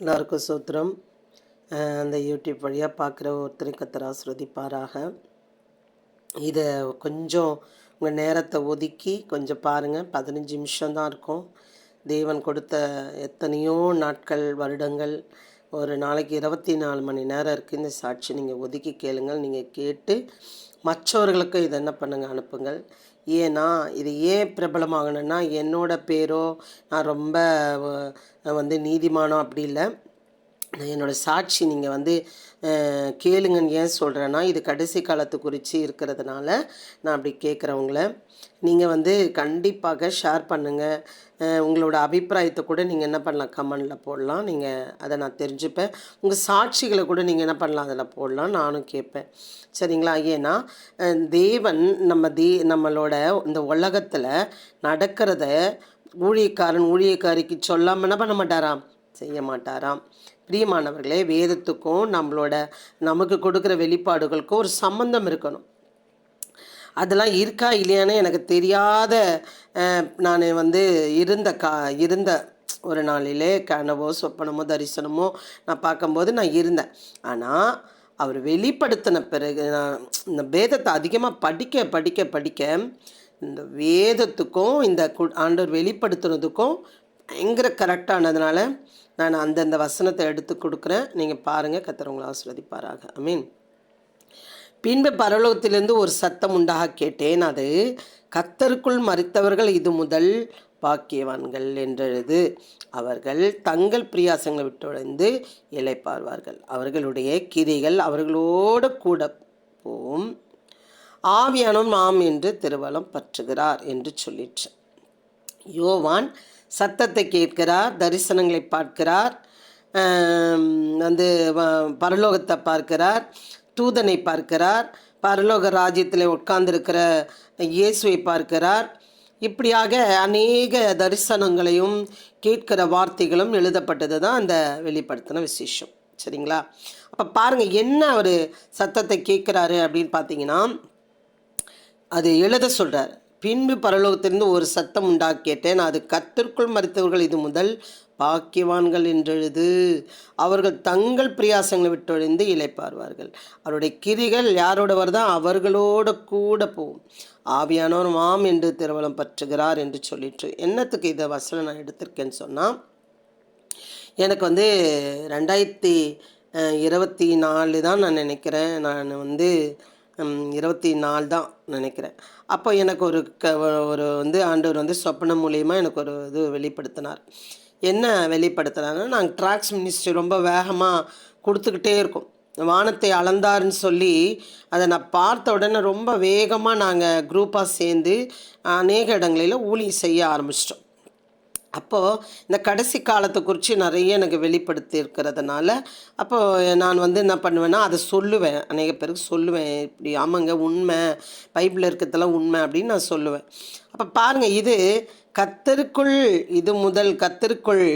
எல்லாருக்கும் சூத்திரம். அந்த யூடியூப் வழியாக பார்க்குற ஒருத்தரை கத்தர் ஆசிர்வதிப்பாராக. இதை கொஞ்சம் உங்கள் நேரத்தை ஒதுக்கி கொஞ்சம் பாருங்கள் பதினஞ்சு நிமிஷம் தான் இருக்கும். தேவன் கொடுத்த எத்தனையோ நாட்கள் வருடங்கள் ஒரு நாளைக்கு இருபத்தி நாலு மணி நேரம் இருக்குது இந்த சாட்சி நீங்கள் ஒதுக்கி கேளுங்கள். நீங்கள் கேட்டு மற்றவர்களுக்கும் இதை என்ன பண்ணுங்கள் அனுப்புங்கள். ஏன்னா இது ஏன் பிரபலமாகணும்னா என்னோடய பேரோ நான் ரொம்ப வந்து நீதிமானோ அப்படி இல்லை. என்னோடய சாட்சி நீங்கள் வந்து கேளுங்கன்னு ஏன் சொல்கிறேன்னா இது கடைசி காலத்து குறித்து இருக்கிறதுனால நான் அப்படி கேட்குறவங்கள நீங்கள் வந்து கண்டிப்பாக ஷேர் பண்ணுங்கள் உங்களோட அபிப்பிராயத்தை கூட நீங்கள் என்ன பண்ணலாம்? கமெண்டில் போடலாம். நீங்கள் அதை நான் தெரிஞ்சுப்பேன். உங்கள் சாட்சிகளை கூட நீங்கள் என்ன பண்ணலாம்? அதில் போடலாம். நானும் கேட்பேன். சரிங்களா? ஏன்னா தேவன் நம்ம தே நம்மளோட இந்த உலகத்தில் நடக்கிறத ஊழியக்காரன் ஊழியக்காரிக்கு சொல்லாமல் என்ன பண்ண மாட்டாராம்? செய்ய மாட்டாராம் பிரியமானவர்களே வேதத்துக்கும் நம்மளோட நமக்கு கொடுக்குற வெளிப்பாடுகளுக்கும் ஒரு சம்பந்தம் இருக்கணும். அதெல்லாம் இருக்கா இல்லையான்னு எனக்கு தெரியாத நான் வந்து இருந்த கா இருந்த ஒரு நாளிலே கனவோ சொப்பனமோ தரிசனமோ நான் பார்க்கும்போது நான் இருந்தேன். ஆனால் அவர் வெளிப்படுத்தின பிறகு நான் இந்த வேதத்தை அதிகமாக படிக்க படிக்க படிக்க இந்த வேதத்துக்கும் இந்த கு- ஆண்டவர் வெளிப்படுத்துனதுக்கும் பயங்கர கரெக்டானதுனால நான் அந்தந்த வசனத்தை எடுத்து கொடுக்குறேன். நீங்கள் பாருங்கள் கத்திரவங்களை ஆசிர்வதிப்பாராக. ஐ மீன் பின்பு பரலோகத்திலிருந்து ஒரு சத்தம் உண்டாக கேட்டேன். அது கத்தருக்குள் மறித்தவர்கள் இது முதல் பாக்கியவான்கள் என்றெழுது. அவர்கள் தங்கள் பிரியாசங்களை விட்டொழிந்து இளைப்பார்வார்கள் அவர்களுடைய கிரிகள் அவர்களோடு கூட போம். ஆவியானும் ஆம் என்று திருவலம் பற்றுகிறார் என்று சொல்லிற்று. யோவான் சத்தத்தை கேட்கிறார் தரிசனங்களை பார்க்கிறார் வந்து வ- பரலோகத்தை பார்க்கிறார் தூதனை பார்க்கிறார் பரலோக ராஜ்யத்தில் உட்கார்ந்திருக்கிற இயேசுவை பார்க்கிறார். இப்படியாக அநேக தரிசனங்களையும் கேட்கிற வார்த்தைகளும் எழுதப்பட்டது தான் அந்த வெளிப்படுத்தின விசேஷம். சரிங்களா? அப்போ பாருங்கள் என்ன அவர் சத்தத்தை கேட்குறாரு அப்படின்னு பார்த்தீங்கன்னா அது எழுத சொல்கிறார் பின்பு பரலோகத்திலிருந்து ஒரு சத்தம் உண்டாக கேட்டேன் அது கத்திற்குள் மறித்தவர்கள் இது முதல் பாக்கியவான்கள் என்றெழுது. அவர்கள் தங்கள் பிரியாசங்களை விட்டொழிந்து இழைப்பார்வார்கள் அவருடைய கிரிகள் யாரோட வருதா அவர்களோட கூட போகும் ஆவியானோர் மாம் என்று திருவலம் பற்றுகிறார் என்று சொல்லிட்டு என்னத்துக்கு இதை வசனம் நான் எடுத்திருக்கேன்னு சொன்னால் எனக்கு வந்து ரெண்டாயிரத்தி இருபத்தி நாலு தான் நான் நினைக்கிறேன். நான் வந்து இருபத்தி நாலு தான் நினைக்கிறேன். அப்போ எனக்கு ஒரு க ஒரு வந்து ஆண்டவர் வந்து சொப்பனம் மூலியமாக எனக்கு ஒரு இது வெளிப்படுத்தினார். என்ன வெளிப்படுத்துகிறாங்கன்னா நாங்கள் ட்ராக்ஸ் மினிஸ்ட்ரி ரொம்ப வேகமாக கொடுத்துக்கிட்டே இருக்கோம். வானத்தை அளந்தாருன்னு சொல்லி அதை நான் பார்த்த உடனே ரொம்ப வேகமாக நாங்கள் குரூப்பாக சேர்ந்து அநேக இடங்களில் ஊழி செய்ய ஆரம்பிச்சிட்டோம். அப்போது இந்த கடைசி காலத்தை குறித்து நிறைய எனக்கு வெளிப்படுத்தி இருக்கிறதுனால அப்போது நான் வந்து என்ன பண்ணுவேன்னா அதை சொல்லுவேன். அநேக பேருக்கு சொல்லுவேன். இப்படி ஆமாங்க உண்மை. பைபிளில் இருக்கிறதெல்லாம் உண்மை அப்படின்னு நான் சொல்லுவேன். அப்போ பாருங்கள் இது கத்தருக்குள் இது முதல் கத்தருக்குள்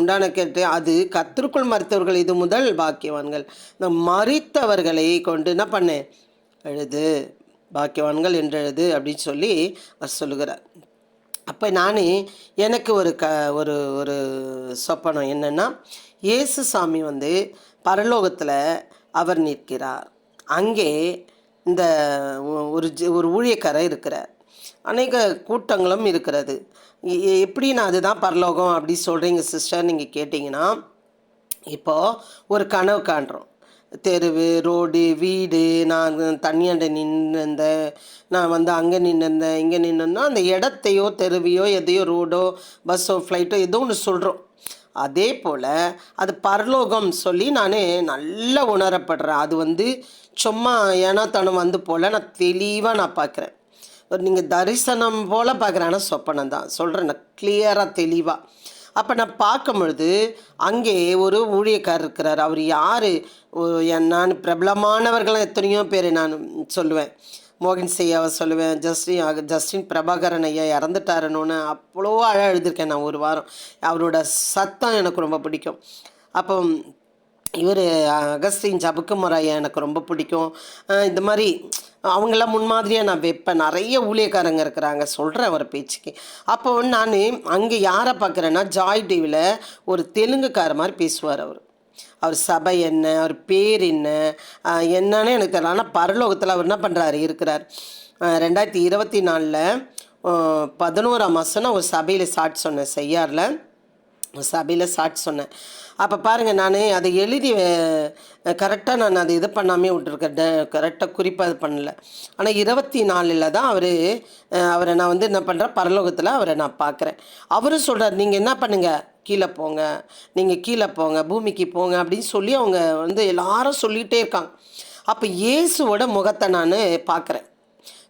உண்டான கேட்டு அது கத்திற்குள் மறுத்தவர்கள் இது முதல் பாக்கியவான்கள். இந்த மறித்தவர்களை கொண்டு என்ன பண்ணேன் எழுது. பாக்கியவான்கள் என்று எழுது அப்படின்னு சொல்லி அவர் சொல்லுகிறார். அப்போ நான் எனக்கு ஒரு க ஒரு ஒரு சொப்பனம் என்னென்னா இயேசு சாமி வந்து பரலோகத்தில் அவர் நிற்கிறார். அங்கே இந்த ஒரு ஜ- ஒரு ஊழியக்காரர் இருக்கிறார். அநேக கூட்டங்களும் இருக்கிறது. எ- எப்படி நான் அதுதான் பரலோகம் அப்படி சொல்கிறீங்க சிஸ்டர் நீங்கள் கேட்டிங்கன்னா இப்போது ஒரு கனவு காண்றோம். தெருவு ரோடு வீடு நான் தண்ணியாண்ட நின்றுருந்தேன் நான் வந்து அங்கே நின்றுருந்தேன் இங்கே நின்றுருந்தோம் அந்த இடத்தையோ தெருவையோ எதையோ ரோடோ பஸ்ஸோ ஃப்ளைட்டோ ஏதோ ஒன்று சொல்கிறோம் அதே போல் அது பரலோகம் சொல்லி நான் நல்லா உணரப்படுறேன். அது வந்து சும்மா ஏனாத்தனம் தனம் வந்து போல் நான் தெளிவாக நான் பார்க்குறேன் நீங்கள் தரிசனம் போல் பார்க்குறேன் ஆனால் சொப்பனம் தான். சொல்கிறேன் நான் கிளியராக தெளிவாக அப்போ நான் பார்க்கும் பொழுது அங்கே ஒரு ஊழியக்காரர் இருக்கிறார். அவர் யார்? நான் பிரபலமானவர்களும் எத்தனையோ பேர் நான் சொல்லுவேன். மோகன் செய்யாவை சொல்லுவேன் ஜஸ்டின் ஜஸ்டின் பிரபாகரன் ஐயா இறந்துட்டாரனோன்னு அவ்வளோ அழ எழுதியிருக்கேன் நான் ஒரு வாரம். அவரோட சத்தம் எனக்கு ரொம்ப பிடிக்கும். அப்போ இவர் அகஸ்டின் ஜபுக்குமர் ஐயா எனக்கு ரொம்ப பிடிக்கும். இந்த மாதிரி அவங்களாம் முன்மாதிரியாக நான் வைப்பேன். நிறைய ஊழியக்காரங்க இருக்கிறாங்க. சொல்கிறேன் அவர் பேச்சுக்கு. அப்போ நான் அங்கே யாரை பார்க்குறேன்னா ஜாய் டிவியில் ஒரு தெலுங்குக்கார மாதிரி பேசுவார் அவர். அவர் சபை என்ன அவர் பேர் என்ன என்னன்னு எனக்கு தெரியல. ஆனால் பரலோகத்தில் அவர் என்ன பண்ணுறாரு இருக்கிறார். ரெண்டாயிரத்தி இருபத்தி நாலில் பதினோராம் மாதம் நான் ஒரு சபையில் சாட் சொன்னேன் செய்யாரில் சபையில் சாட் சொன்னேன் அப்போ பாருங்கள் நான் அதை எழுதி கரெக்டாக நான் அதை இது பண்ணாமே விட்டுருக்கேன். கரெக்டாக குறிப்பாக இது பண்ணல. ஆனால் இருபத்தி நாலில் தான் அவர் அவரை நான் வந்து என்ன பண்ணுறேன் பரலோகத்தில் அவரை நான் பார்க்குறேன். அவரும் சொல்கிறார் நீங்கள் என்ன பண்ணுங்கள் கீழே போங்க. நீங்கள் கீழே போங்க. பூமிக்கு போங்க. அப்படின்னு சொல்லி அவங்க வந்து எல்லாரும் சொல்லிகிட்டே இருக்காங்க. அப்போ இயேசுவோட முகத்தை நான் பார்க்குறேன்.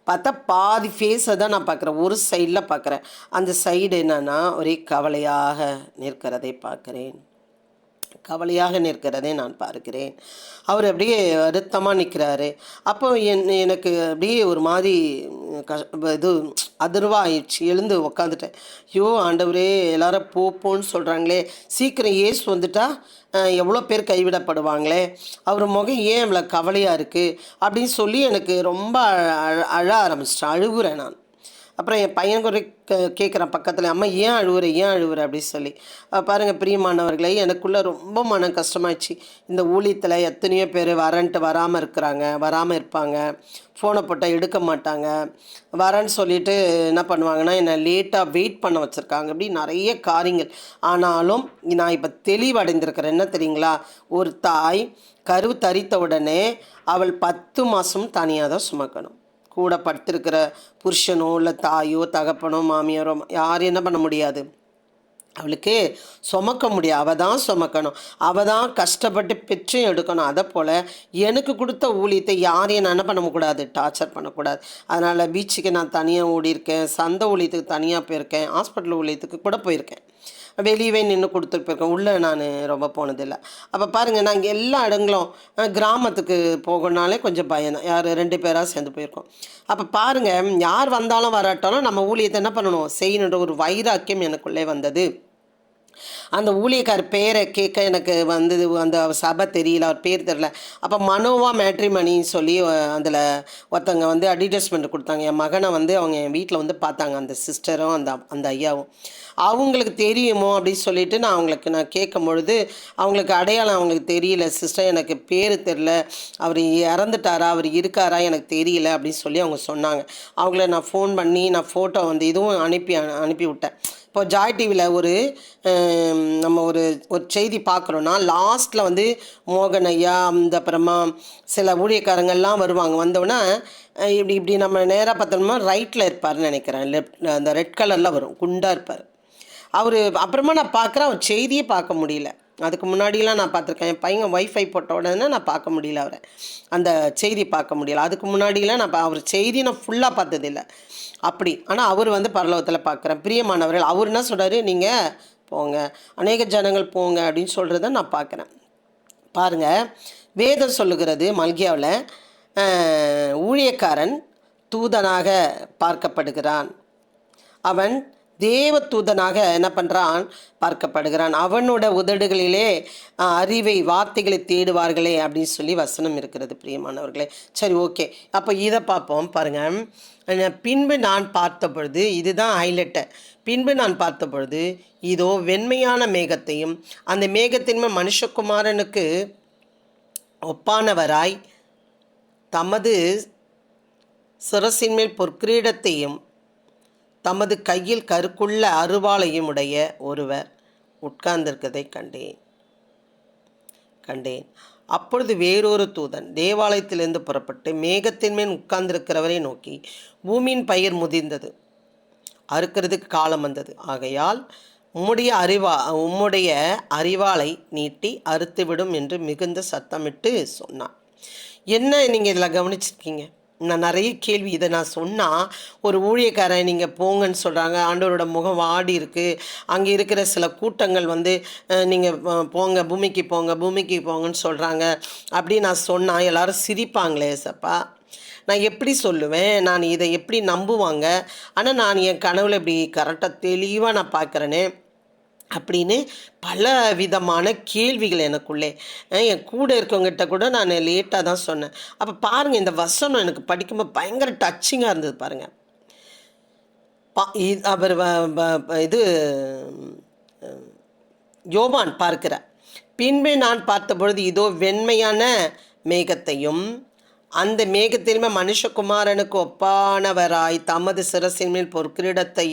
பார்த்தா பாதி ஃபேஸை தான் நான் பார்க்குறேன். ஒரு சைடில் பார்க்குறேன். அந்த சைடு என்னன்னா ஒரே கவலையாக நிற்கிறதை பார்க்குறேன். கவலையாக நிற்கிறதை நான் பார்க்கிறேன். அவர் அப்படியே வருத்தமாக நிற்கிறாரு. அப்போ என் எனக்கு அப்படியே ஒரு மாதிரி கஷ் இது அதிர்வாயிடுச்சு. எழுந்து உக்காந்துட்டேன். ஐயோ ஆண்டவரே எல்லாரும் போப்போன்னு சொல்கிறாங்களே சீக்கிரம் ஏசு வந்துட்டா எவ்வளோ பேர் கைவிடப்படுவாங்களே. அவர் முகம் ஏன் இவ்வளோ கவலையாக இருக்குது அப்படின்னு சொல்லி எனக்கு ரொம்ப அழ அழ- அழ ஆரம்பிச்சிட்டேன். அழுகுறேன் நான். அப்புறம் என் பையன் கூட கேட்குறான் பக்கத்தில் அம்மா ஏன் அழுவுற ஏன் அழுவுற? அப்படின்னு சொல்லி. பாருங்கள் பாருங்க பிரியமானவர்களே எனக்குள்ளே ரொம்ப மன கஷ்டமாயிடுச்சு. இந்த ஊழியத்தில் எத்தனையோ பேர் வரன்ட்டு வராமல் இருக்கிறாங்க வராமல் இருப்பாங்க. ஃபோனை போட்டால் எடுக்க மாட்டாங்க. வரேன்னு சொல்லிட்டு என்ன பண்ணுவாங்கன்னா என்னை லேட்டாக வெயிட் பண்ண வச்சுருக்காங்க. இப்படி நிறைய காரியங்கள். ஆனாலும் நான் இப்போ தெளிவடைந்திருக்கிறேன். என்ன தெரியுங்களா? ஒரு தாய் கரு தரித்த உடனே அவள் பத்து மாதம் தனியாக தான் சுமக்கணும். கூட படுத்திருக்கிற புருஷனோ இல்லை தாயோ தகப்பனோ மாமியாரோ யாரும் என்ன பண்ண முடியாது? அவளுக்கு சுமக்க முடியாது அவள் தான் சுமக்கணும். அவள் தான் கஷ்டப்பட்டு பெற்றும் எடுக்கணும். அதை போல் எனக்கு கொடுத்த ஊழியத்தை யாரையும் நான் என்ன பண்ணக்கூடாது டார்ச்சர் பண்ணக்கூடாது. அதனால் பீச்சுக்கு நான் தனியாக ஓடியிருக்கேன். சந்தை ஊழியத்துக்கு தனியாக போயிருக்கேன். ஹாஸ்பிட்டல் ஊழியத்துக்கு கூட போயிருக்கேன். வெளியவே நின்று கொடுத்துட்டு உள்ளே நான் ரொம்ப போனதில்லை. அப்போ பாருங்கள் நாங்கள் எல்லா இடங்களும் கிராமத்துக்கு போகணுனாலே கொஞ்சம் பயம்தான் யார் ரெண்டு பேராக சேர்ந்து போயிருக்கோம். அப்போ பாருங்கள் யார் வந்தாலும் வராட்டாலும் நம்ம ஊழியத்தை என்ன பண்ணணும்? செய்யணுன்ற ஒரு வைராக்கியம் எனக்குள்ளே வந்தது. அந்த ஊழியக்கார் பேரை கேட்க எனக்கு வந்தது அந்த சபை தெரியல அவர் பேர் தெரில அப்போ மனோவா மேட்ரிமணின்னு சொல்லி அதில் ஒருத்தவங்க வந்து அட்வர்டைஸ்மெண்ட் கொடுத்தாங்க. என் மகனை வந்து அவங்க என் வீட்டில் வந்து பார்த்தாங்க அந்த சிஸ்டரும் அந்த அந்த ஐயாவும். அவங்களுக்கு தெரியுமோ அப்படின்னு சொல்லிட்டு நான் அவங்களுக்கு நான் கேட்கும் பொழுது அவங்களுக்கு அடையாளம் அவங்களுக்கு தெரியல. சிஸ்டர் எனக்கு பேர் தெரில அவர் இறந்துட்டாரா? அவர் இருக்காரா? எனக்கு தெரியல அப்படின்னு சொல்லி அவங்க சொன்னாங்க. அவங்கள நான் ஃபோன் பண்ணி நான் ஃபோட்டோ வந்து இதுவும் அனுப்பி அனுப்பி விட்டேன். இப்போ ஜாய் டிவியில் ஒரு நம்ம ஒரு ஒரு செய்தி பார்க்குறோன்னா லாஸ்ட்டில் வந்து மோகன் ஐயா அந்த அப்புறமா சில ஊழியக்காரங்கள்லாம் வருவாங்க. வந்தோடனே இப்படி இப்படி நம்ம நேராக பார்த்தோம்னா ரைட்டில் இருப்பார்னு நினைக்கிறேன். லெஃப்ட் அந்த ரெட் கலரில் வரும். குண்டாக இருப்பார். அவர் அப்புறமா நான் பார்க்குறேன். அவர் செய்தியே பார்க்க முடியல. அதுக்கு முன்னாடிலாம் நான் பார்த்துருக்கேன். என் பையன் ஒய்ஃபை போட்ட உடனே நான் பார்க்க முடியல அவரை. அந்த செய்தி பார்க்க முடியல. அதுக்கு முன்னாடிலாம் நான் பா- அவர் செய்தி நான் ஃபுல்லாக பார்த்ததில்ல. அப்படி. ஆனால் அவர் வந்து பரலோகத்தில் பார்க்குறேன் பிரியமானவர்கள் அவர் என்ன சொல்கிறாரு நீங்கள் போங்க. அநேக ஜனங்கள் போங்க அப்படின்னு சொல்கிறத நான் பார்க்குறேன் பாருங்கள் வேதம் சொல்லுகிறது மல்கியாவில் ஊழியக்காரன் தூதனாக பார்க்கப்படுகிறான். அவன் தேவ தூதனாக என்ன பண்ணுறான் பார்க்கப்படுகிறான். அவனோட உதடுகளிலே அறிவை வார்த்தைகளை தேடுவார்களே அப்படின்னு சொல்லி வசனம் இருக்கிறது பிரியமானவர்களே. சரி ஓகே. அப்போ இதை பார்ப்போம். பாருங்கள் பின்பு நான் பார்த்த பொழுது இதுதான் ஹைலைட்டை பின்பு நான் பார்த்த பொழுது இதோ வெண்மையான மேகத்தையும் அந்த மேகத்தின்மை மனுஷகுமாரனுக்கு ஒப்பானவராய் தமது சிரசின் மேல் பொற்கிரீடத்தையும் தமது கையில் கருக்குள்ள அருவாளையும் உடைய ஒருவர் உட்கார்ந்திருக்கதை கண்டேன். கண்டேன். அப்பொழுது வேறொரு தூதன் தேவாலயத்திலிருந்து புறப்பட்டு மேகத்தின் மேல் உட்கார்ந்திருக்கிறவரை நோக்கி பூமியின் பயிர் முதிர்ந்தது. அறுக்கிறதுக்கு காலம் வந்தது. ஆகையால் உம்முடைய அறிவா உம்முடைய அறிவாளை நீட்டி அறுத்துவிடும் என்று மிகுந்த சத்தமிட்டு சொன்னான். என்ன நீங்கள் இதில் கவனிச்சிருக்கீங்க? நான் நிறைய கேள்வி இதை நான் சொன்னால் ஒரு ஊழியக்காரன் நீங்கள் போங்கன்னு சொல்கிறாங்க ஆண்டவரோட முகம் வாடி இருக்குது அங்கே இருக்கிற சில கூட்டங்கள் வந்து நீங்கள் போங்க பூமிக்கு போங்க பூமிக்கு போங்கன்னு சொல்கிறாங்க அப்படி நான் சொன்னால் எல்லோரும் சிரிப்பாங்களே சப்பா நான் எப்படி சொல்லுவேன்? நான் இதை எப்படி நம்புவாங்க? ஆனால் நான் என் கனவுல இப்படி கரெக்டாக தெளிவாக நான் பார்க்குறேனே. அப்படின்னு பல விதமான கேள்விகள் எனக்குள்ளே. என் கூட இருக்கவங்ககிட்ட கூட நான் லேட்டாக தான் சொன்னேன். அப்போ பாருங்கள் இந்த வசனம் எனக்கு படிக்கும்போது பயங்கர டச்சிங்காக இருந்தது பாருங்கள் பா அவர் வ- இது யோவான் பார்க்கிறார். பின்பே நான் பார்த்தபொழுது இதோ வெண்மையான மேகத்தையும் அந்த மேகத்திலுமே மனுஷகுமாரனுக்கு ஒப்பானவராய் தமது சிரசின் மேல் பொற்கிரீடத்தை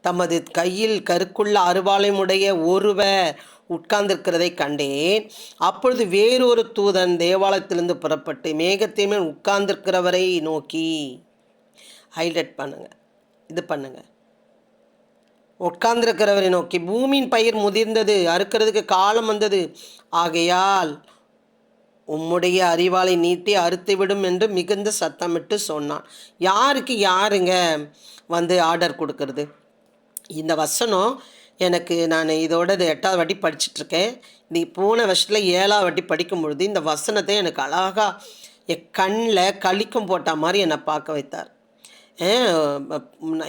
தமது கையில் கருக்குள்ள அருவாளையுடைய ஒருவர் உட்கார்ந்திருக்கிறதை கண்டேன். அப்பொழுது வேறொரு தூதன் தேவாலயத்திலிருந்து புறப்பட்டு மேகத்தின் மேல் உட்கார்ந்திருக்கிறவரை நோக்கி ஹைலைட் பண்ணுங்க இது பண்ணுங்க. உட்கார்ந்திருக்கிறவரை நோக்கி பூமியின் பயிர் முதிர்ந்தது அறுக்கிறதுக்கு காலம் வந்தது. ஆகையால் உம்முடைய அறிவாளை நீட்டி அறுத்துவிடும் என்று மிகுந்த சத்தமிட்டு சொன்னான். யாருக்கு யாருங்க வந்து ஆர்டர் கொடுக்கறது? இந்த வசனம் எனக்கு நான் இதோட இது எட்டாவது வாட்டி படிச்சிட்டுருக்கேன் நீ போன வருஷத்தில் ஏழாவது வாட்டி படிக்கும் பொழுது இந்த வசனத்தை எனக்கு அழகாக என் கண்ணில் கழிக்கும் போட்ட மாதிரி என்னை பார்க்க வைத்தார்.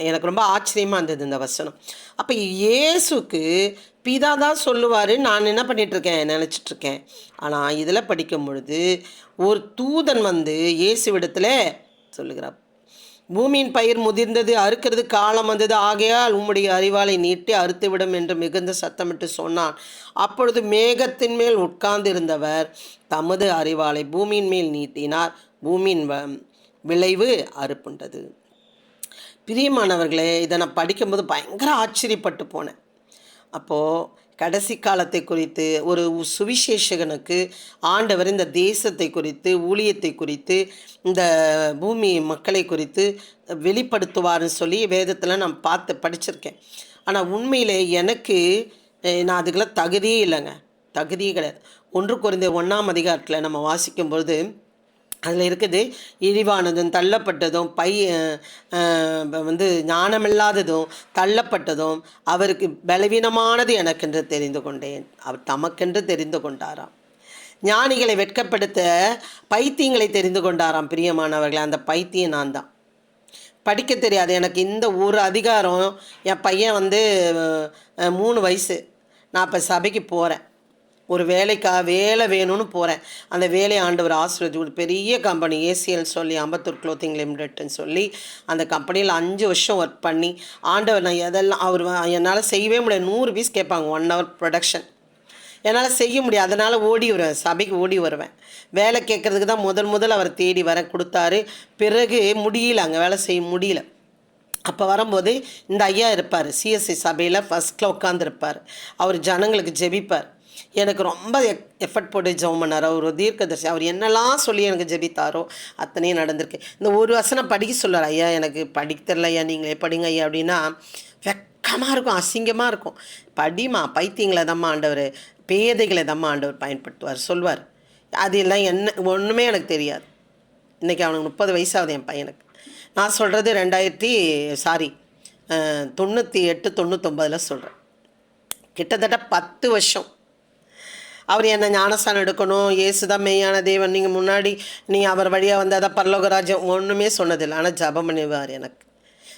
எனக்கு ரொம்ப ஆச்சரியமாக இருந்தது இந்த வசனம். அப்போ இயேசுக்கு பிதா தான் சொல்லுவார் நான் என்ன பண்ணிகிட்ருக்கேன் நினச்சிட்ருக்கேன். ஆனால் இதில் படிக்கும் பொழுது ஒரு தூதன் வந்து இயேசுவிடத்தில் சொல்லுகிறார். பூமியின் பயிர் முதிர்ந்தது அறுக்கிறது காலம் வந்தது. ஆகையால் உம்முடைய அறிவாளை நீட்டி அறுத்துவிடும் என்று மிகுந்த சத்தமிட்டு சொன்னான். அப்பொழுது மேகத்தின் மேல் உட்கார்ந்திருந்தவர் தமது அறிவாளை பூமியின் மேல் நீட்டினார். பூமியின் வ- விளைவு அறுப்புண்டது. பிரியமானவர்களே இதை நான் படிக்கும்போது பயங்கர ஆச்சரியப்பட்டு போனேன். அப்போது கடைசி காலத்தை குறித்து ஒரு சுவிசேஷகனுக்கு ஆண்டவர் இந்த தேசத்தை குறித்து ஊழியத்தை குறித்து இந்த பூமி மக்களை குறித்து வெளிப்படுத்துவார்னு சொல்லி வேதத்தில் நான் பார்த்து படிச்சிருக்கேன். ஆனால் உண்மையில் எனக்கு நான் அதுக்கெல்லாம் தகுதியே இல்லைங்க. தகுதியே கிடையாது. ஒன்று குறைந்த ஒன்றாம் அதிகாரத்தில் நம்ம வாசிக்கும் பொழுது அதில் இருக்குது இழிவானதும் தள்ளப்பட்டதும் பை வந்து ஞானமில்லாததும் தள்ளப்பட்டதும் அவருக்கு பலவீனமானது எனக்கென்று தெரிந்து கொண்டேன். அவர் தமக்கென்று தெரிந்து கொண்டாராம். ஞானிகளை வெட்கப்படுத்த பைத்தியங்களை தெரிந்து கொண்டாராம் பிரியமானவர்களை. அந்த பைத்தியம் நான் தான். படிக்க தெரியாது. எனக்கு இந்த ஒரு அதிகாரம் என் பையன் வந்து மூணு வயசு. நான் இப்போ சபைக்கு போகிறேன் ஒரு வேலைக்கா வேலை வேணும்னு போகிறேன் அந்த வேலையை ஆண்டவர் ஆசிரியர் ஒரு பெரிய கம்பெனி ஏசிஎல் சொல்லி அம்பத்தூர் க்ளோத்திங் லிமிடெட்னு சொல்லி அந்த கம்பெனியில் அஞ்சு வருஷம் ஒர்க் பண்ணி ஆண்டவர் நான் எதெல்லாம் அவர் என்னால் செய்யவே முடியாது. நூறு பீஸ் கேட்பாங்க ஒன் ஹவர் ப்ரொடக்ஷன் என்னால் செய்ய முடியாது. அதனால் ஓடி வருவேன். சபைக்கு ஓடி வருவேன். வேலை கேட்குறதுக்கு தான் முதல் முதல் அவர் தேடி வர கொடுத்தாரு. பிறகு முடியல. அங்கே வேலை செய்ய முடியல. அப்போ வரும்போது இந்த ஐயா இருப்பார். சிஎஸ்சி சபையில் ஃபஸ்ட்டில் உட்காந்துருப்பார் அவர் ஜனங்களுக்கு ஜெபிப்பார். எனக்கு ரொம்ப எஃபர்ட் போட்டு ஜெபம் பண்ணார். அவர் தீர்க்கதர்சி. அவர் என்னெல்லாம் சொல்லி எனக்கு ஜெபித்தாரோ அத்தனையும் நடந்திருக்கு. இந்த ஒரு வசனம் படிக்க சொல்றார் ஐயா எனக்கு படிக்க தெரில ஐயா நீங்களே படிங்க ஐயா அப்படின்னா வெக்கமாக இருக்கும் அசிங்கமாக இருக்கும். படிமா பைத்தியங்களை தம்மா ஆண்டவர் பேதைகளை தம்மா ஆண்டவர் பயன்படுத்துவார் சொல்வார் அது எல்லாம் என்ன ஒன்றுமே எனக்கு தெரியாது. இன்றைக்கி அவனுக்கு முப்பது வயசாகுது என் பையனுக்கு. நான் சொல்கிறது ரெண்டாயிரத்தி சாரி தொண்ணூற்றி எட்டு தொண்ணூத்தொம்பதில் சொல்கிறேன் கிட்டத்தட்ட பத்து வருஷம். அவர் என்ன ஞானஸ்தானம் எடுக்கணும்? இயேசுதான் மெய்யான தேவன். நீங்கள் முன்னாடி நீ அவர் வழியாக வந்தால் தான் பரலோகராஜ்யம். ஒன்றுமே சொன்னதில்லை. ஆனால் ஜபம் பண்ணிவார் எனக்கு.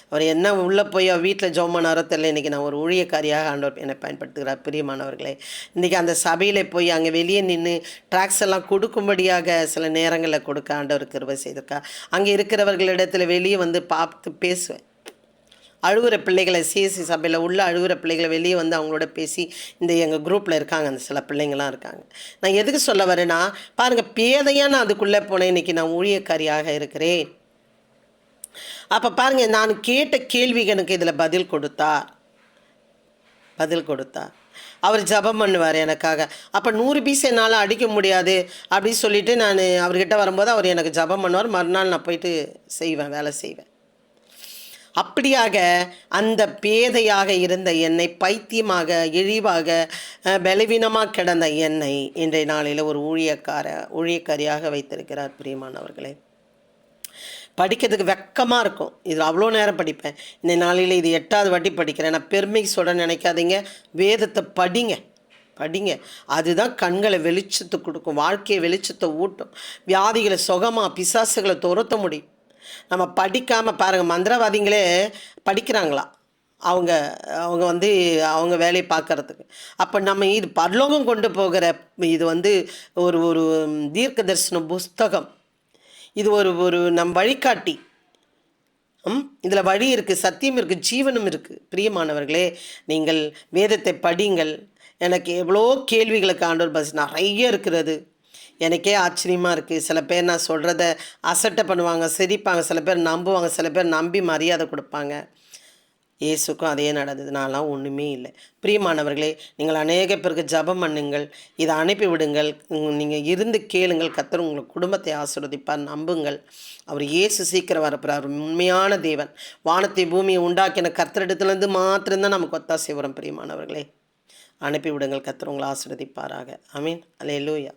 அவர் என்ன உள்ளே போய் அவர் வீட்டில் ஜெபம் பண்ணாரோ தெரியல. இன்றைக்கி நான் ஒரு ஊழியக்காரியாக ஆண்டவர் என்னை பயன்படுத்துகிறார். பிரியமானவர்களே இன்றைக்கி அந்த சபையில் போய் அங்கே வெளியே நின்று ட்ராக்ஸ் எல்லாம் கொடுக்கும்படியாக சில நேரங்களில் கொடுக்க ஆண்டவர் கிருவை செய்திருக்கா அங்கே இருக்கிறவர்களிடத்தில் வெளியே வந்து பார்த்து பேசுவேன். அழுகிற பிள்ளைகளை சிஎஸ்சி சபையில் உள்ள அழுகிற பிள்ளைகளை வெளியே வந்து அவங்களோட பேசி இந்த எங்கள் குரூப்பில் இருக்காங்க அந்த சில பிள்ளைங்களாம் இருக்காங்க. நான் எதுக்கு சொல்ல வரேன்னா பாருங்கள் பேதையாக நான் அதுக்குள்ளே போனேன் இன்றைக்கி நான் ஊழியக்காரியாக இருக்கிறேன். அப்போ பாருங்கள் நான் கேட்ட கேள்விகளுக்கு இதில் பதில் கொடுத்தார். பதில் கொடுத்தார். அவர் ஜெபம் பண்ணுவார் எனக்காக. அப்போ நூறு பீஸ் என்னால் அடிக்க முடியாது அப்படின்னு சொல்லிவிட்டு நான் அவர்கிட்ட வரும்போது அவர் எனக்கு ஜெபம் பண்ணுவார். மறுநாள் நான் போயிட்டு செய்வேன் வேலை செய்வேன். அப்படியாக அந்த பேதையாக இருந்த என்னை பைத்தியமாக இழிவாக பலவீனமாக கிடந்த என்னை இன்றைய நாளில் ஒரு ஊழியக்கார ஊழியக்காரியாக வைத்திருக்கிறார் பிரியமானவர்களே. படிக்கிறதுக்கு வெக்கமாக இருக்கும். இது அவ்வளோ நேரம் படிப்பேன். இந்த நாளையில் இது எட்டாவது வாட்டி படிக்கிறேன். நான் பெருமைக்கு சொல்ல நினைக்காதீங்க. வேதத்தை படிங்க. படிங்க. அதுதான் கண்களை வெளிச்சத்தை கொடுக்கும். வாழ்க்கையை வெளிச்சத்தை ஊட்டும். வியாதிகளை சுகமாக பிசாசுகளை துரத்த முடியும். நம்ம படிக்காமல் பாருங்கள் மந்திரவாதிங்களே படிக்கிறாங்களா? அவங்க அவங்க வந்து அவங்க வேலையை பார்க்கறதுக்கு. அப்போ நம்ம இது பரலோகம் கொண்டு போகிற இது வந்து ஒரு ஒரு தீர்க்க தரிசன புஸ்தகம். இது ஒரு ஒரு நம் வழிகாட்டி. ம்? இதில் வழி இருக்குது சத்தியம் இருக்குது ஜீவனும் இருக்குது பிரியமானவர்களே நீங்கள் வேதத்தை படிங்கள் எனக்கு எவ்வளோ கேள்விகளுக்கு ஆண்டோர் பஸ் நிறைய இருக்கிறது. எனக்கே ஆச்சரியமாக இருக்குது சில பேர் நான் சொல்கிறத அசட்டை பண்ணுவாங்க சிரிப்பாங்க சில பேர் நம்புவாங்க சில பேர் நம்பி மரியாதை கொடுப்பாங்க. இயேசுக்கும் அதே நடந்தது. நான்லாம் ஒன்றுமே இல்லை. பிரியமானவர்களே நீங்கள் அநேக பேருக்கு ஜெபம் பண்ணுங்கள் இதை அனுப்பி விடுங்கள் நீங்கள் இருந்து கேளுங்கள் கத்தர் உங்கள் குடும்பத்தை ஆசிர்வதிப்பார் நம்புங்கள். அவர் இயேசு சீக்கிரம் வரப்போறார். அவர் உண்மையான தேவன். வானத்தை பூமியை உண்டாக்கின கர்த்தரிடத்துலேருந்து மாத்திரம்தான் நமக்கு ஒத்தாசை வரும் பிரியமானவர்களே. அனுப்பி விடுங்கள் கத்தர் உங்களை ஆசிர்வதிப்பாராக. ஐ மீன் அல்லேலூயா.